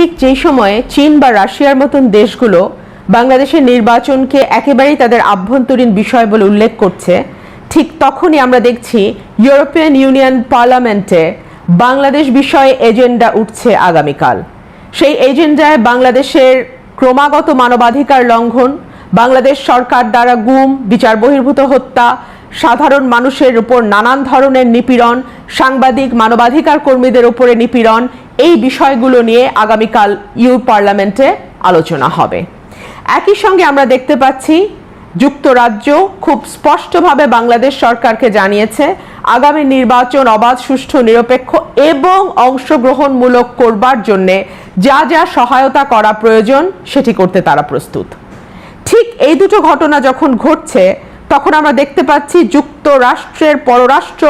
ঠিক যেই সময়ে চীন বা রাশিয়ার মতন দেশগুলো বাংলাদেশের নির্বাচনকে একেবারেই তাদের আভ্যন্তরীণ বিষয় বলে উল্লেখ করছে, ঠিক তখনই আমরা দেখছি ইউরোপিয়ান ইউনিয়ন পার্লামেন্টে বাংলাদেশ বিষয়ে এজেন্ডা উঠছে আগামীকাল। সেই এজেন্ডায় বাংলাদেশের ক্রমাগত মানবাধিকার লঙ্ঘন, বাংলাদেশ সরকার দ্বারা গুম, বিচার বহির্ভূত হত্যা, সাধারণ মানুষের উপর নানান ধরনের নিপীড়ন, সাংবাদিক মানবাধিকার কর্মীদের উপরে নিপীড়ন এই বিষয়গুলো নিয়ে আগামীকাল ইউ পার্লামেন্টে আলোচনা হবে। একই সঙ্গে আমরা দেখতে পাচ্ছি, যুক্তরাজ্য খুব স্পষ্টভাবে বাংলাদেশ সরকারকে জানিয়েছে, আগামী নির্বাচন অবাধ, সুষ্ঠু, নিরপেক্ষ এবং অংশগ্রহণমূলক করবার জন্যে যা যা সহায়তা করা প্রয়োজন, সেটি করতে তারা প্রস্তুত। ঠিক এই দুটো ঘটনা যখন ঘটছে, তখন আমরা দেখতে পাচ্ছি যুক্তরাষ্ট্রের পররাষ্ট্র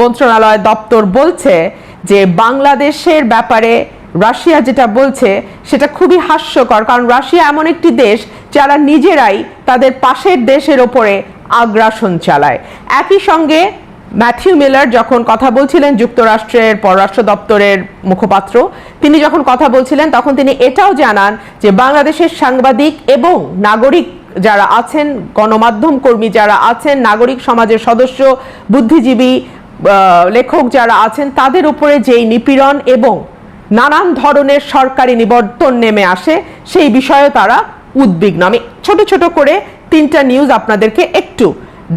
মন্ত্রণালয় দপ্তর বলছে যে বাংলাদেশের ব্যাপারে রাশিয়া যেটা বলছে, সেটা খুবই হাস্যকর। কারণ রাশিয়া এমন একটি দেশ যারা নিজেরাই তাদের পাশের দেশের ওপরে আগ্রাসন চালায়। একই সঙ্গে ম্যাথিউ মিলার যখন কথা বলছিলেন যুক্তরাষ্ট্রের পররাষ্ট্র দপ্তরের মুখপাত্র, তিনি যখন কথা বলছিলেন, তখন তিনি এটাও জানান যে বাংলাদেশের সাংবাদিক এবং নাগরিক যারা আছেন, গণমাধ্যম কর্মী যারা আছেন, নাগরিক সমাজের সদস্য, বুদ্ধিজীবী লেখক যারা আছেন, তাদের উপরে যেই নিপীড়ন এবং নানান ধরনের সরকারি নিবর্তন নেমে আসে, সেই বিষয়ে তারা উদ্বিগ্ন। আমি ছোট ছোট করে তিনটা নিউজ আপনাদেরকে একটু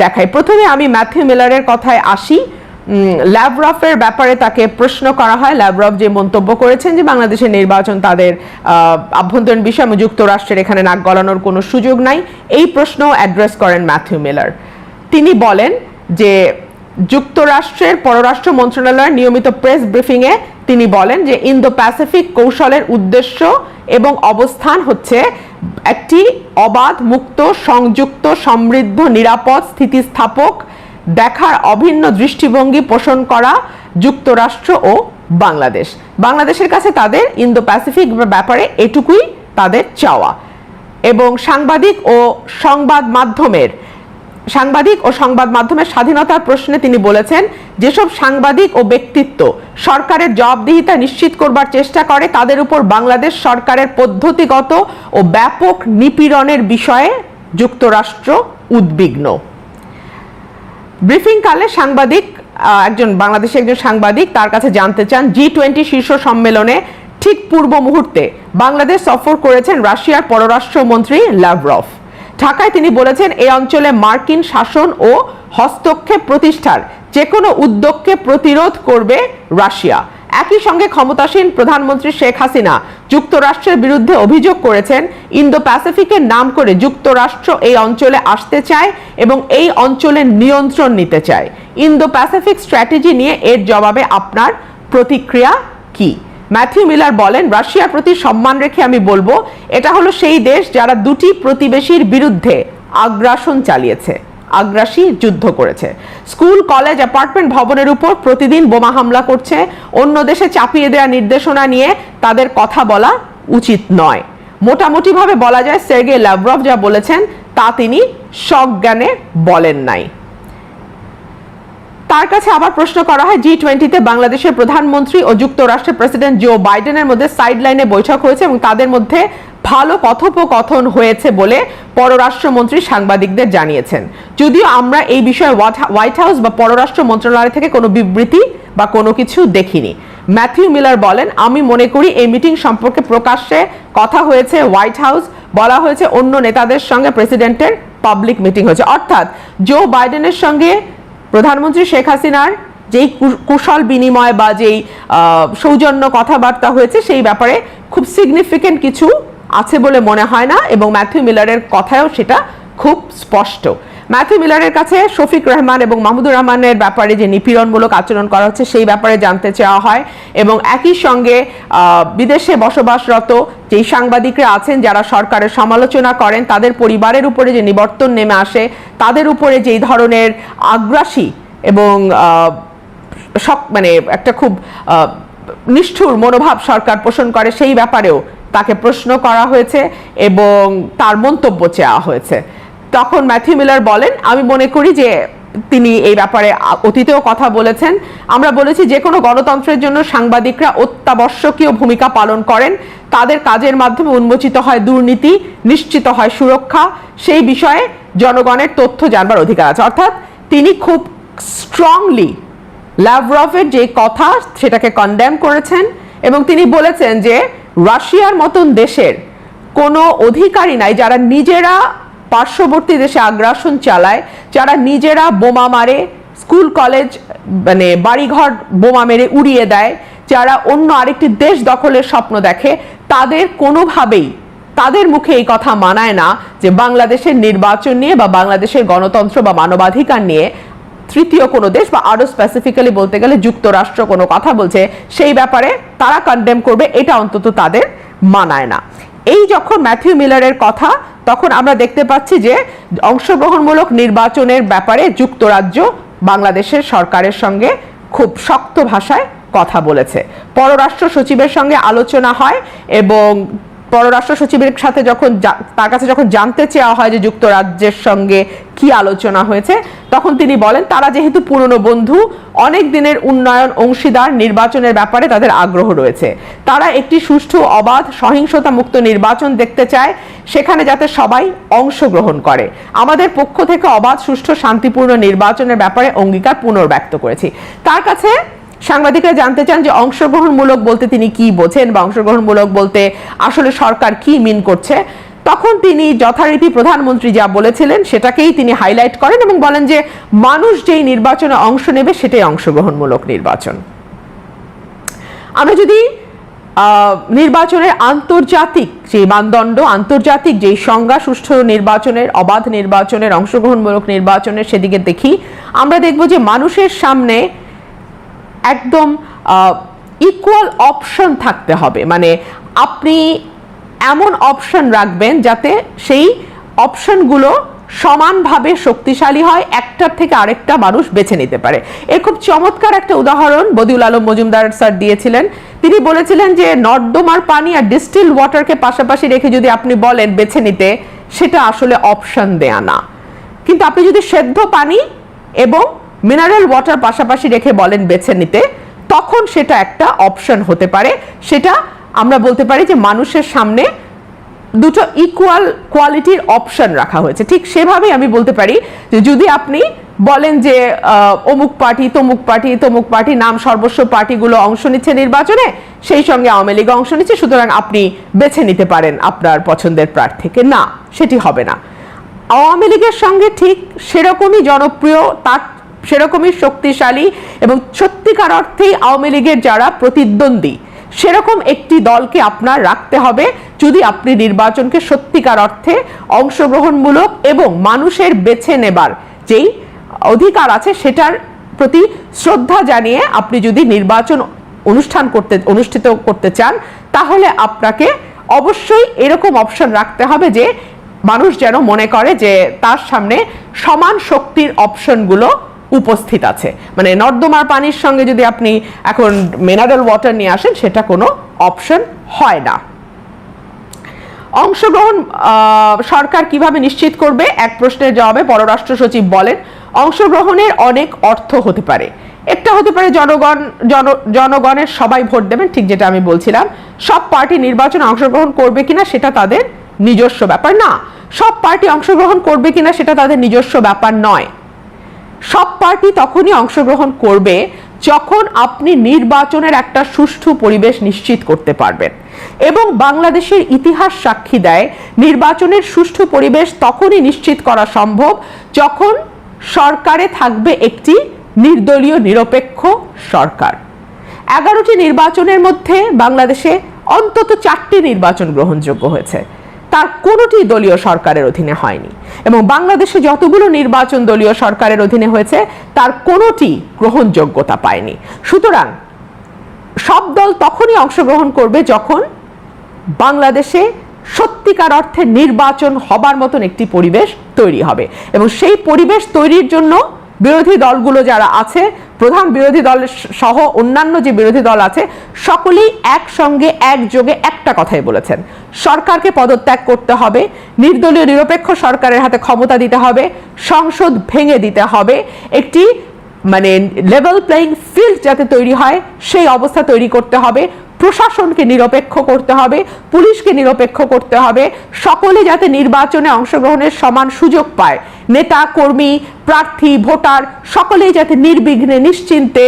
দেখাই। প্রথমে আমি ম্যাথিউ মিলারের কথায় আসি। ল্যাবরফের ব্যাপারে তাকে প্রশ্ন করা হয়। ল্যাবরফ যে মন্তব্য করেছেন যে বাংলাদেশের নির্বাচন তাদের আভ্যন্তরীণ বিষয় যুক্তরাষ্ট্রের এখানে নাক গলানোর কোনো সুযোগ নাই। এই প্রশ্ন অ্যাড্রেস করেন ম্যাথিউ মিলার। তিনি বলেন যে যুক্তরাষ্ট্রের পররাষ্ট্র মন্ত্রণালয়ের নিয়মিত প্রেস ব্রিফিংয়ে তিনি বলেন যে ইন্দো প্যাসিফিক কৌশলের উদ্দেশ্য এবং অবস্থান হচ্ছে একটি অবাধ, মুক্ত, সংযুক্ত, সমৃদ্ধ, নিরাপদ, স্থিতিস্থাপক, দেখার অভিন্ন দৃষ্টিভঙ্গি পোষণ করা যুক্তরাষ্ট্র ও বাংলাদেশ। বাংলাদেশের কাছে তাদের ইন্দো প্যাসিফিক ব্যাপারে এটুকুই তাদের চাওয়া। এবং সাংবাদিক ও সংবাদ মাধ্যমের সাংবাদিক ও সংবাদ মাধ্যমের স্বাধীনতার প্রশ্নে তিনি বলেছেন, যেসব সাংবাদিক ও ব্যক্তিত্ব সরকারের জবাবদিহিতা নিশ্চিত করবার চেষ্টা করে, তাদের উপর বাংলাদেশ সরকারের পদ্ধতিগত ও ব্যাপক নিপীড়নের বিষয়ে যুক্তরাষ্ট্র উদ্বিগ্ন। ব্রিফিং কালে সাংবাদিক একজন বাংলাদেশের একজন সাংবাদিক তার কাছে জানতে চান জি টোয়েন্টি শীর্ষ সম্মেলনে ঠিক পূর্ব মুহূর্তে বাংলাদেশ সফর করেছেন রাশিয়ার পররাষ্ট্রমন্ত্রী লাভরফ। ঢাকায় তিনি বলেছেন এই অঞ্চলে মার্কিন শাসন ও হস্তক্ষেপ প্রতিষ্ঠার যে কোনো উদ্যোগকে প্রতিরোধ করবে রাশিয়া। একই সঙ্গে ক্ষমতাসীন প্রধানমন্ত্রী শেখ হাসিনা যুক্তরাষ্ট্রের বিরুদ্ধে অভিযোগ করেছেন ইন্দো প্যাসিফিকের নাম করে যুক্তরাষ্ট্র এই অঞ্চলে আসতে চায় এবং এই অঞ্চলের নিয়ন্ত্রণ নিতে চায়। ইন্দো প্যাসিফিক স্ট্র্যাটেজি নিয়ে এর জবাবে আপনার প্রতিক্রিয়া কি? ম্যাথিউ মিলার বলেন, রাশিয়ার প্রতি সম্মান রেখে আমি বলব, এটা হলো সেই দেশ যারা দুটি প্রতিবেশীর বিরুদ্ধে আগ্রাসন চালিয়েছে, আগ্রাসী যুদ্ধ করেছে। স্কুল, কলেজ, অ্যাপার্টমেন্ট ভবনের উপর প্রতিদিন বোমা হামলা করছে। অন্য দেশে চাপিয়ে দেওয়া নির্দেশনা নিয়ে তাদের কথা বলা উচিত নয়। মোটামুটিভাবে বলা যায় সের্গে ল্যাভরভ যা বলেছেন, তা তিনি সজ্ঞানে বলেন নাই। তার কাছে আবার প্রশ্ন করা হয় জি টোয়েন্টিতে বাংলাদেশের প্রধানমন্ত্রী ও যুক্তরাষ্ট্রের প্রেসিডেন্ট জো বাইডেনের মধ্যে সাইড লাইনে বৈঠক হয়েছে এবং তাদের মধ্যে ভালো কথোপকথন হয়েছে বলে পররাষ্ট্রমন্ত্রী সাংবাদিকদের জানিয়েছেন। যদিও আমরা এই বিষয়ে হোয়াইট হাউস বা পররাষ্ট্র মন্ত্রণালয় থেকে কোনো বিবৃতি বা কোনো কিছু দেখিনি। ম্যাথিউ মিলার বলেন, আমি মনে করি এই মিটিং সম্পর্কে প্রকাশ্যে কথা হয়েছে হোয়াইট হাউস বলা হয়েছে, অন্য নেতাদের সঙ্গে প্রেসিডেন্টের পাবলিক মিটিং হয়েছে। অর্থাৎ জো বাইডেনের সঙ্গে প্রধানমন্ত্রী শেখ হাসিনার যেই কুশল বিনিময় বা যেই সৌজন্য কথাবার্তা হয়েছে, সেই ব্যাপারে খুব সিগনিফিকেন্ট কিছু আছে বলে মনে হয় না এবং ম্যাথিউ মিলারের কথায়ও সেটা খুব স্পষ্ট। ম্যাথিউ মিলারের কাছে শফিক রহমান এবং মাহমুদুর রহমানের ব্যাপারে যে নিপীড়নমূলক আচরণ করা হচ্ছে, সেই ব্যাপারে জানতে চাওয়া হয় এবং একই সঙ্গে বিদেশে বসবাসরত যেই সাংবাদিকরা আছেন, যারা সরকারের সমালোচনা করেন, তাদের পরিবারের উপরে যে নিবর্তন নেমে আসে, তাদের উপরে যেই ধরনের আগ্রাসী এবং সব মানে একটা খুব নিষ্ঠুর মনোভাব সরকার পোষণ করে, সেই ব্যাপারেও তাকে প্রশ্ন করা হয়েছে এবং তার মন্তব্য চাওয়া হয়েছে। তখন ম্যাথিউ মিলার বলেন, আমি মনে করি যে তিনি এই ব্যাপারে অতীতেও কথা বলেছেন। আমরা বলেছি যে কোনো গণতন্ত্রের জন্য সাংবাদিকরা অত্যাবশ্যকীয় ভূমিকা পালন করেন। তাদের কাজের মাধ্যমে উন্মোচিত হয় দুর্নীতি, নিশ্চিত হয় সুরক্ষা। সেই বিষয়ে জনগণের তথ্য জানবার অধিকার আছে। অর্থাৎ তিনি খুব স্ট্রংলি ল্যাভরভের যে কথা, সেটাকে কন্ডেম করেছেন এবং তিনি বলেছেন যে, রাশিয়ার মতন দেশের কোনো অধিকারী নাই যারা নিজেরা পার্শ্ববর্তী দেশে আগ্রাসন চালায়, যারা নিজেরা বোমা মারে, স্কুল, কলেজ মানে বাড়িঘর বোমা মেরে উড়িয়ে দেয়, যারা অন্য আরেকটি দেশ দখলের স্বপ্ন দেখে, তাদের কোনোভাবেই, তাদের মুখে এই কথা মানায় না যে বাংলাদেশের নির্বাচন নিয়ে বা বাংলাদেশের গণতন্ত্র বা মানবাধিকার নিয়ে তৃতীয় কোনো দেশ বা আরও স্পেসিফিক্যালি বলতে গেলে যুক্তরাষ্ট্র কোনো কথা বলছে, সেই ব্যাপারে তারা কন্ডেম করবে, এটা অন্তত তাদের মানায় না। এই যখন ম্যাথিউ মিলারের কথা তখন আমরা দেখতে পাচ্ছি যে অংশগ্রহণমূলক নির্বাচনের ব্যাপারে যুক্তরাজ্য বাংলাদেশের সরকারের সঙ্গে খুব শক্ত ভাষায় কথা বলেছে। পররাষ্ট্র সচিবের সঙ্গে আলোচনা হয় এবং পররাষ্ট্র সচিবের সাথে যখন তার কাছে যখন জানতে চাওয়া হয় যে যুক্তরাজ্যের সঙ্গে কি আলোচনা হয়েছে, তখন তিনি বলেন, তারা যেহেতু পুরনো বন্ধু, অনেক দিনের উন্নয়ন অংশীদার নির্বাচনের ব্যাপারে তাদের আগ্রহ রয়েছে। তারা একটি সুষ্ঠু, অবাধ সহিংসতা মুক্ত নির্বাচন দেখতে চায়, সেখানে যাতে সবাই অংশগ্রহণ করে। আমাদের পক্ষ থেকে অবাধ, সুষ্ঠু, শান্তিপূর্ণ নির্বাচনের ব্যাপারে অঙ্গীকার পুনর্ব্যক্ত করেছি। তার কাছে সাংবাদিকরা জানতে চান যে অংশগ্রহণমূলক বলতে তিনি কি বোঝেন বা অংশগ্রহণমূলক বলতে আসলে সরকার কি মিন করছে। তখন তিনি যথারীতি প্রধানমন্ত্রী যা বলেছিলেন সেটাকেই তিনি হাইলাইট করেন এবং বলেন যে মানুষ যেই নির্বাচনে অংশ নেবে সেটাই অংশগ্রহণমূলক নির্বাচন। আমরা যদি নির্বাচনের আন্তর্জাতিক যে মানদণ্ড, আন্তর্জাতিক যে সংজ্ঞা, সুষ্ঠু নির্বাচনের, অবাধ নির্বাচনের, অংশগ্রহণমূলক নির্বাচনের সেদিকে দেখি, আমরা দেখব যে মানুষের সামনে একদম ইকুয়াল অপশন থাকতে হবে। মানে আপনি এমন অপশন রাখবেন যাতে সেই অপশনগুলো সমানভাবে শক্তিশালী হয়, একটার থেকে আরেকটা মানুষ বেছে নিতে পারে। এর খুব চমৎকার একটা উদাহরণ বদিউল আলম মজুমদার স্যার দিয়েছিলেন। তিনি বলেছিলেন যে, নর্দমার পানি আর ডিস্টিল ওয়াটারকে পাশাপাশি রেখে যদি আপনি বলেন বেছে নিতে, সেটা আসলে অপশন দেয়া না। কিন্তু আপনি যদি সেদ্ধ পানি এবং মিনারেল ওয়াটার পাশাপাশি রেখে বলেন বেছে নিতে, তখন সেটা একটা অপশন হতে পারে। সেটা আমরা বলতে পারি যে মানুষের সামনে দুটো ইকুয়াল কোয়ালিটির অপশন রাখা হয়েছে। ঠিক সেভাবেই আমি বলতে পারি যে যদি আপনি বলেন যে অমুক পার্টি তমুক পার্টি তমুক পার্টি নাম সর্বস্ব পার্টিগুলো অংশ নিচ্ছে নির্বাচনে, সেই সঙ্গে আওয়ামী লীগ অংশ নিচ্ছে, সুতরাং আপনি বেছে নিতে পারেন আপনার পছন্দের প্রার্থীকে। না, সেটি হবে না। আওয়ামী লীগের সঙ্গে ঠিক সেরকমই জনপ্রিয়, তার সেরকমই শক্তিশালী এবং সত্যিকার অর্থেই আওয়ামী লীগের যারা প্রতিদ্বন্দ্বী, সেরকম একটি দলকে আপনার রাখতে হবে যদি আপনি নির্বাচনকে সত্যিকার অর্থে অংশগ্রহণমূলক এবং মানুষের বেছে নেবার যেই অধিকার আছে সেটার প্রতি শ্রদ্ধা জানিয়ে আপনি যদি নির্বাচন অনুষ্ঠান করতে, অনুষ্ঠিত করতে চান, তাহলে আপনাকে অবশ্যই এরকম অপশন রাখতে হবে যে মানুষ যেন মনে করে যে তার সামনে সমান শক্তির অপশনগুলো উপস্থিত আছে। মানে নর্দমার পানির সঙ্গে যদি আপনি এখন মিনারেল ওয়াটার নিয়ে আসেন, সেটা কোনো অপশন হয় না। অংশগ্রহণ সরকার কীভাবে নিশ্চিত করবে? এক প্রশ্নের জবাবে পররাষ্ট্র সচিব বলেন, অংশগ্রহণের অনেক অর্থ হতে পারে। একটা হতে পারে জনগণ, জন, জনগণের সবাই ভোট দেবেন, ঠিক যেটা আমি বলছিলাম। সব পার্টি নির্বাচনে অংশগ্রহণ করবে কিনা, সেটা তাদের নিজস্ব ব্যাপার না। সব পার্টি অংশগ্রহণ করবে কিনা, সেটা তাদের নিজস্ব ব্যাপার নয়। সব পার্টি তখনই অংশগ্রহণ করবে যখন আপনি নির্বাচনের একটা সুষ্ঠু পরিবেশ নিশ্চিত করতে পারবেন। এবং বাংলাদেশের ইতিহাস সাক্ষী দেয়, নির্বাচনের সুষ্ঠু পরিবেশ তখনই নিশ্চিত করা সম্ভব যখন সরকারে থাকবে একটি নির্দলীয় নিরপেক্ষ সরকার। এগারোটি নির্বাচনের মধ্যে বাংলাদেশে অন্তত চারটি নির্বাচন গ্রহণযোগ্য হয়েছে। তার কোনোটি দলীয় সরকারের অধীনে হয়নি। এবং বাংলাদেশে যতগুলো নির্বাচন দলীয় সরকারের অধীনে হয়েছে, তার কোনোটি গ্রহণযোগ্যতা পায়নি। সুতরাং সব দল তখনই অংশগ্রহণ করবে যখন বাংলাদেশে সত্যিকার অর্থে নির্বাচন হবার মতন একটি পরিবেশ তৈরি হবে। এবং সেই পরিবেশ তৈরির জন্য বিরোধী দলগুলো যারা আছে, প্রধান বিরোধী দল সহ অন্যান্য যে বিরোধী দল আছে, সকলেই একসঙ্গে, একযোগে একটা কথাই বলেছেন। সরকারকে পদত্যাগ করতে হবে, নির্দলীয় নিরপেক্ষ সরকারের হাতে ক্ষমতা দিতে হবে, সংসদ ভেঙে দিতে হবে, একটি মানে লেভেল প্লেইং ফিল্ড যাতে তৈরি হয়, সেই অবস্থা তৈরি করতে হবে। প্রশাসনকে নিরপেক্ষ করতে হবে, পুলিশকে নিরপেক্ষ করতে হবে, সকলে যাতে নির্বাচনে অংশগ্রহণের সমান সুযোগ পায়। নেতা, কর্মী, প্রার্থী, ভোটার, সকলেই যাতে নির্বিঘ্নে, নিশ্চিন্তে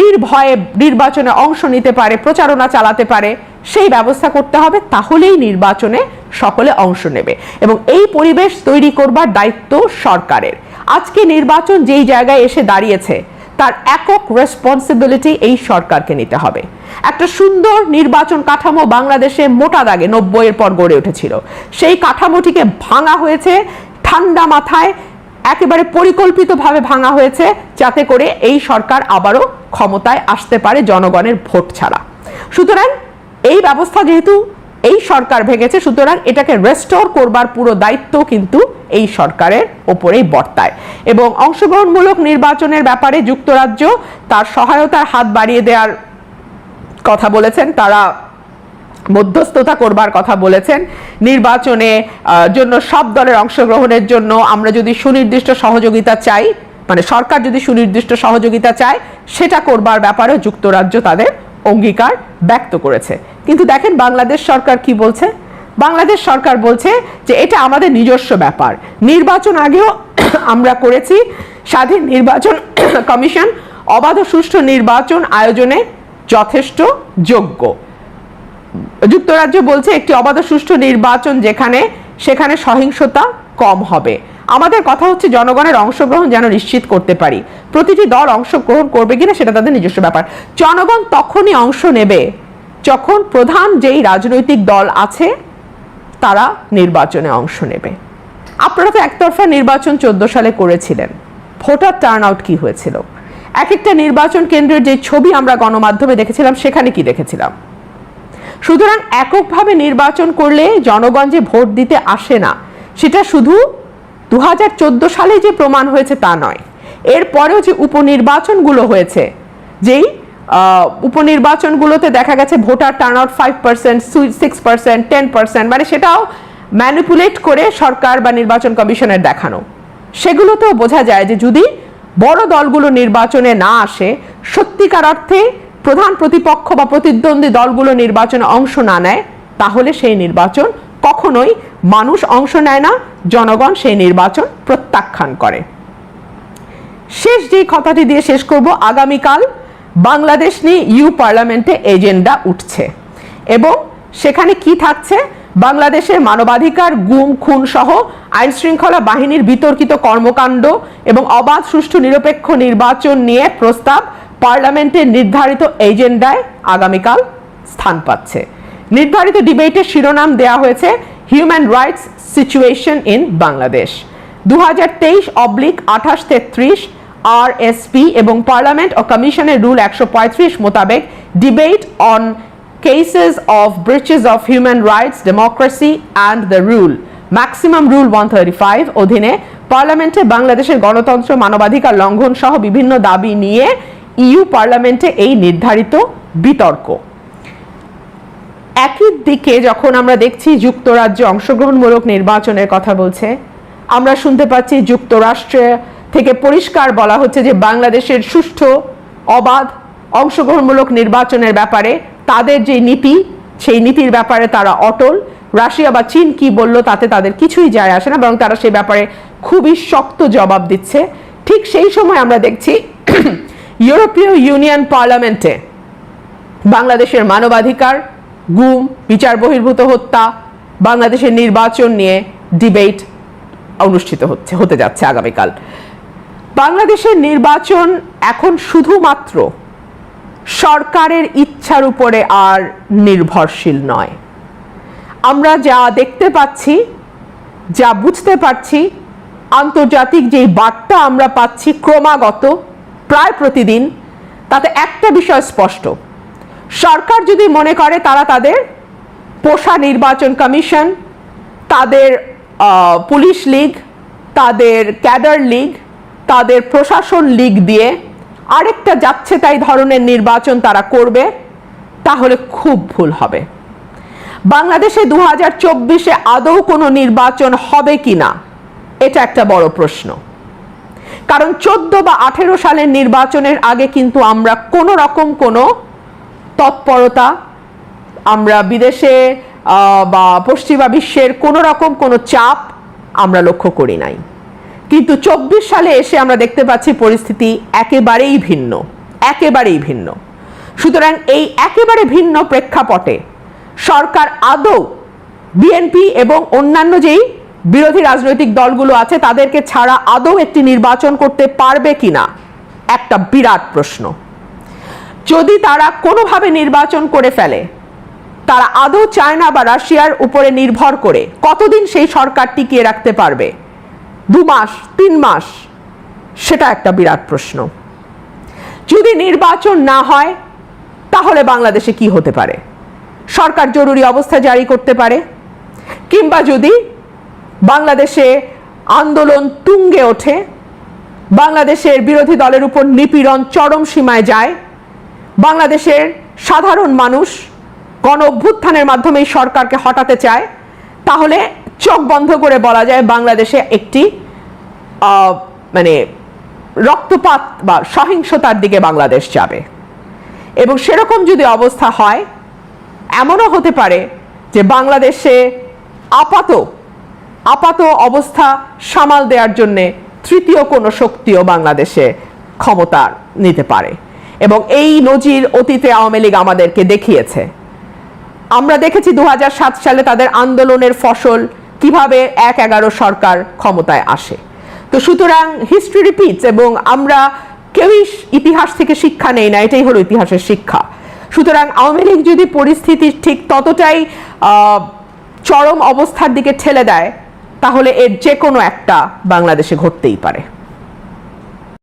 নির্ভয়ে নির্বাচনে অংশ নিতে পারে, প্রচারণা চালাতে পারে, সেই ব্যবস্থা করতে হবে, তাহলেই নির্বাচনে সকলে অংশ নেবে। এবং এই পরিবেশ তৈরি করবার দায়িত্ব সরকারের। আজকে নির্বাচন যেই জায়গায় এসে দাঁড়িয়েছে তার একক রেসপন্সিবিলিটি এই সরকারকে নিতে হবে। একটা সুন্দর নির্বাচন কাঠামো বাংলাদেশে মোটা দাগে নব্বইয়ের পর গড়ে উঠেছিল। সেই কাঠামোটিকে ভাঙা হয়েছে, ঠান্ডা মাথায়, একেবারে পরিকল্পিতভাবে ভাঙা হয়েছে, যাতে করে এই সরকার আবারও ক্ষমতায় আসতে পারে জনগণের ভোট ছাড়া। সুতরাং এই ব্যবস্থা যেহেতু এই সরকার ভেঙেছে, সুতরাং এটাকে রেস্টোর করবার পুরো দায়িত্ব কিন্তু এই সরকারের ওপরেই বর্তায়। এবং অংশগ্রহণমূলক নির্বাচনের ব্যাপারে যুক্তরাজ্য তার সহায়তার হাত বাড়িয়ে দেওয়ার কথা বলেছেন, তারা মধ্যস্থতা করবার কথা বলেছেন। নির্বাচনে জন্য সব দলের অংশগ্রহণের জন্য আমরা যদি সুনির্দিষ্ট সহযোগিতা চাই মানে সরকার যদি সুনির্দিষ্ট সহযোগিতা চায়, সেটা করবার ব্যাপারে যুক্তরাজ্য তাদের অঙ্গীকার ব্যক্ত করেছে। কিন্তু দেখেন বাংলাদেশ সরকার কি বলছে? বাংলাদেশ সরকার বলছে যে এটা আমাদের নিজস্ব ব্যাপার। নির্বাচন আগেও আমরা করেছি। স্বাধীন নির্বাচন কমিশন অবাধ সুষ্ঠু নির্বাচন আয়োজনে যথেষ্ট যোগ্য। যুক্তরাজ্য বলছে একটি অবাধ সুষ্ঠু নির্বাচন যেখানে সেখানে সহিংসতা কম হবে। আমাদের কথা হচ্ছে জনগণের অংশগ্রহণ যেন নিশ্চিত করতে পারি। প্রতিটি দল অংশগ্রহণ করবে কিনা সেটা তাদের নিজস্ব ব্যাপার। জনগণ তখনই অংশ নেবে যখন প্রধান যেই রাজনৈতিক দল আছে, তারা নির্বাচনে অংশ নেবে। আপনারা তো একতরফা নির্বাচন চোদ্দ সালে করেছিলেন। ভোটার টার্ন আউট কি হয়েছিল? এক একটা নির্বাচন কেন্দ্রের যে ছবি আমরা গণমাধ্যমে দেখেছিলাম, সেখানে কি দেখেছিলাম? সুতরাং এককভাবে নির্বাচন করলে জনগণ যে ভোট দিতে আসে না। সেটা শুধু দু হাজার চোদ্দ সালে যে প্রমাণ হয়েছে তা নয়। এরপরেও যে উপনির্বাচনগুলো হয়েছে, যেই উপনির্বাচনগুলোতে দেখা গেছে voter turnout five percent six percent, ten percent মানে সেটাও ম্যানিপুলেট করে সরকার বা নির্বাচন কমিশনের দেখানো। সেগুলোতেও বোঝা যায় যে যদি বড় দলগুলো নির্বাচনে না আসে, সত্যিকার অর্থে প্রধান প্রতিপক্ষ বা প্রতিদ্বন্দ্বী দলগুলো নির্বাচনে অংশ না নেয়, তাহলে সেই নির্বাচন কখনোই মানুষ অংশ নেয় না, জনগণ সেই নির্বাচন প্রত্যাখ্যান করে। শেষ যেই কথাটি দিয়ে শেষ করব, আগামীকাল বাংলাদেশ নিয়ে ইউ পার্লামেন্টে এজেন্ডা উঠছে এবং সেখানে কি থাকছে? বাংলাদেশের মানবাধিকার, গুম, খুন সহ আইন শৃঙ্খলা বাহিনীর বিতর্কিত কর্মকাণ্ড এবং অবাধ, সুষ্ঠু, নিরপেক্ষ নির্বাচন নিয়ে প্রস্তাব পার্লামেন্টের নির্ধারিত এজেন্ডায় আগামীকাল স্থান পাচ্ছে। নির্ধারিত ডিবেটের শিরোনাম দেয়া হয়েছে human rights situation in Bangladesh. দু হাজার তেইশ অবলিক আঠাশ তেত্রিশ আরএসপি এবং পার্লামেন্ট ও কমিশনের রুল একশো পঁয়ত্রিশ মোতাবেক debate on cases of breaches of human rights democracy and the rule. Maximum rule one thirty five অধীনে পার্লামেন্টে বাংলাদেশের গণতন্ত্র, মানবাধিকার লঙ্ঘন সহ বিভিন্ন দাবি নিয়ে ইইউ পার্লামেন্টে এই নির্ধারিত বিতর্ক। একই দিকে যখন আমরা দেখছি যুক্তরাজ্য অংশগ্রহণমূলক নির্বাচনের কথা বলছে, আমরা শুনতে পাচ্ছি যুক্তরাষ্ট্রে থেকে পরিষ্কার বলা হচ্ছে যে বাংলাদেশের সুষ্ঠু, অবাধ, অংশগ্রহণমূলক নির্বাচনের ব্যাপারে তাদের যে নীতি, সেই নীতির ব্যাপারে তারা অটল। রাশিয়া বা চীন কি বলল তাতে তাদের কিছুই যায় আসে না, বরং তারা সেই ব্যাপারে খুবই শক্ত জবাব দিচ্ছে। ঠিক সেই সময় আমরা দেখছি ইউরোপীয় ইউনিয়ন পার্লামেন্টে বাংলাদেশের মানবাধিকার, গুম, বিচার বহির্ভূত হত্যা, বাংলাদেশের নির্বাচন নিয়ে ডিবেট অনুষ্ঠিত হচ্ছে, হতে যাচ্ছে আগামীকাল। বাংলাদেশের নির্বাচন এখন শুধুমাত্র সরকারের ইচ্ছার উপরে আর নির্ভরশীল নয়। আমরা যা দেখতে পাচ্ছি, যা বুঝতে পারছি, আন্তর্জাতিক যেই বার্তা আমরা পাচ্ছি ক্রমাগত প্রায় প্রতিদিন, তাতে একটা বিষয় স্পষ্ট। সরকার যদি মনে করে তারা তাদের পোষা নির্বাচন কমিশন, তাদের পুলিশ লীগ, তাদের ক্যাডার লীগ, তাদের প্রশাসন লীগ দিয়ে আরেকটা যাচ্ছে তাই ধরনের নির্বাচন তারা করবে, তাহলে খুব ভুল হবে। বাংলাদেশে দু হাজার চব্বিশে আদৌ কোনো নির্বাচন হবে কিনা, এটা একটা বড় প্রশ্ন। কারণ চোদ্দ বা আঠেরো সালের নির্বাচনের আগে কিন্তু আমরা কোনো রকম কোনো তৎপরতা আমরা বিদেশে বা পশ্চিমা বিশ্বের কোনো রকম কোনো চাপ আমরা লক্ষ্য করি নাই। কিন্তু চব্বিশ সালে এসে আমরা দেখতে পাচ্ছি পরিস্থিতি একেবারেই ভিন্ন একেবারেই ভিন্ন। সুতরাং এই একেবারে ভিন্ন প্রেক্ষাপটে সরকার আদৌ বিএনপি এবং অন্যান্য যেই বিরোধী রাজনৈতিক দলগুলো আছে, তাদেরকে ছাড়া আদৌ একটি নির্বাচন করতে পারবে কিনা? একটা বিরাট প্রশ্ন। যদি তারা কোনোভাবে নির্বাচন করে ফেলে, তারা আদৌ চায়না বা রাশিয়ার উপরে নির্ভর করে, কতদিন সেই সরকার টিকিয়ে রাখতে পারবে? দু মাস, তিন মাস? সেটা একটা বিরাট প্রশ্ন। যদি নির্বাচন না হয়, তাহলে বাংলাদেশে কি হতে পারে? সরকার জরুরি অবস্থা জারি করতে পারে? কিংবা যদি বাংলাদেশে আন্দোলন তুঙ্গে ওঠে, বাংলাদেশের বিরোধী দলের উপর নিপীড়ন চরম সীমায় যায়, বাংলাদেশের সাধারণ মানুষ গণ অভ্যুত্থানের মাধ্যমে সরকারকে হটাতে চায়, তাহলে চোখ বন্ধ করে বলা যায় বাংলাদেশে একটি মানে রক্তপাত বা সহিংসতার দিকে বাংলাদেশ যাবে। এবং সেরকম যদি অবস্থা হয়, এমনও হতে পারে যে বাংলাদেশে আপাত আপাত অবস্থা সামাল দেওয়ার জন্যে তৃতীয় কোনো শক্তিও বাংলাদেশে ক্ষমতা নিতে পারে। এবং এই নজির অতীতে আওয়ামী লীগ আমাদেরকে দেখিয়েছে। আমরা দেখেছি দু হাজার সাত সালে তাদের আন্দোলনের ফসল কীভাবে এক এগারো সরকার ক্ষমতায় আসে। তো সুতরাং হিস্ট্রি রিপিটস এবং আমরা কেউই ইতিহাস থেকে শিক্ষা নেই না, এটাই হলো ইতিহাসের শিক্ষা। সুতরাং আওয়ামী লীগ যদি পরিস্থিতি ঠিক ততটাই চরম অবস্থার দিকে ঠেলে দেয় তাহলে এর যে কোনো একটা বাংলাদেশে ঘটতেই পারে।